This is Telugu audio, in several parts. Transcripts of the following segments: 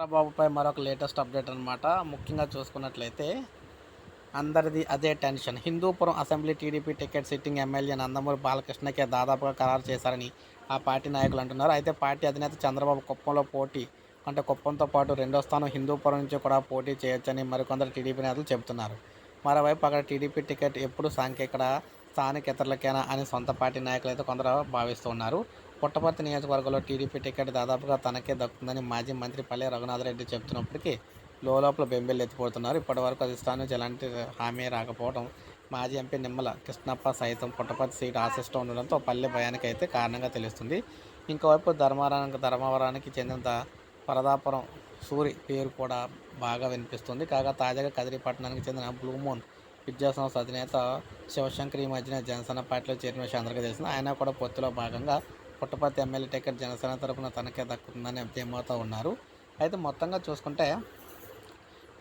చంద్రబాబుపై మరొక లేటెస్ట్ అప్డేట్ అనమాట ముఖ్యంగా చూసుకున్నట్లయితే అందరిది అదే tension. Hindupuram assembly TDP ticket sitting MLA Nandamuri బాలకృష్ణకే దాదాపుగా ఖరారు చేశారని ఆ పార్టీ నాయకులు అంటున్నారు. అయితే పార్టీ అధినేత చంద్రబాబు కుప్పంలో పోటీ అంటే కుప్పంతో పాటు రెండో స్థానం హిందూపురం నుంచి కూడా పోటీ చేయొచ్చని మరికొందరు టీడీపీ నేతలు చెబుతున్నారు. మరోవైపు అక్కడ టీడీపీ టికెట్ ఎప్పుడు సాంకేకడ స్థానిక ఇతరులకేనా అని సొంత పార్టీ నాయకులు అయితే కొందరు భావిస్తున్నారు పుట్టపర్తి నియోజకవర్గంలో టీడీపీ టికెట్ దాదాపుగా తనకే దక్కుతుందని మాజీ మంత్రి పల్లె రఘునాథరెడ్డి చెబుతున్నప్పటికీ లోపల బెంబేలు ఎత్తిపోతున్నారు. ఇప్పటివరకు అధిష్టానం నుంచి ఎలాంటి హామీ రాకపోవడం మాజీ ఎంపీ నిమ్మల కృష్ణప్ప సైతం పుట్టపర్తి సీటు ఆశిస్తూ ఉండడంతో పల్లె భయానికి అయితే కారణంగా తెలుస్తుంది. ఇంకోవైపు ధర్మవరానికి ధర్మవరానికి చెందిన పరదాపురం సూరి పేరు కూడా బాగా వినిపిస్తుంది. కాగా తాజాగా కదిరిపట్టణానికి చెందిన బ్లూమోన్ విద్యాసంస్థ అధినేత శివశంకర్ ఈ మధ్యన జనసేన పార్టీలో చేరిన విషయం అందరికీ తెలిసింది ఆయన కూడా పొత్తులో భాగంగా పుట్టపర్తి ఎమ్మెల్యే టికెట్ జనసేన తరపున తనకే దక్కుతుందని ధీమాతో ఉన్నారు. అయితే మొత్తంగా చూసుకుంటే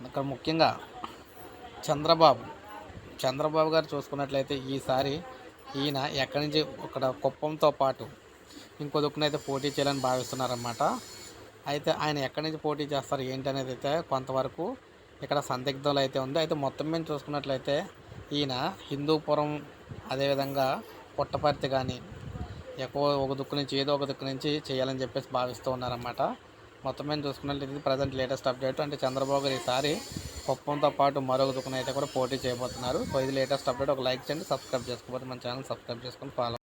ఇక్కడ ముఖ్యంగా చంద్రబాబు చంద్రబాబు గారు చూసుకున్నట్లయితే ఈసారి ఈయన ఎక్కడి నుంచి ఇక్కడ కుప్పంతో పాటు ఇంకో దుక్కునైతే పోటీ చేయాలని భావిస్తున్నారన్నమాట. అయితే ఆయన ఎక్కడి నుంచి పోటీ చేస్తారు ఏంటి అనేది అయితే కొంతవరకు ఇక్కడ సందిగ్ధంలో అయితే ఉంది. అయితే మొత్తం మీద చూసుకున్నట్లయితే ఈయన హిందూపురం అదేవిధంగా పుట్టపర్తి కానీ ఎక్కువ ఒక దుక్కు నుంచి ఏదో ఒక దుక్కు నుంచి చేయాలని చెప్పేసి భావిస్తూ ఉన్నారన్నమాట. మొత్తం మీద చూసుకున్నట్లయితే ఇది ప్రజెంట్ లేటెస్ట్ అప్డేట్ అంటే చంద్రబాబు గారు ఈసారి కుప్పంతో పాటు మరొక దుక్కున అయితే కూడా పోటీ చేయబోతున్నారు. సో ఇది లేటెస్ట్ అప్డేట్ ఒక లైక్ చేయండి సబ్స్క్రైబ్ చేసుకోకపోతే మన ఛానల్ సబ్స్క్రైబ్ చేసుకొని ఫాలో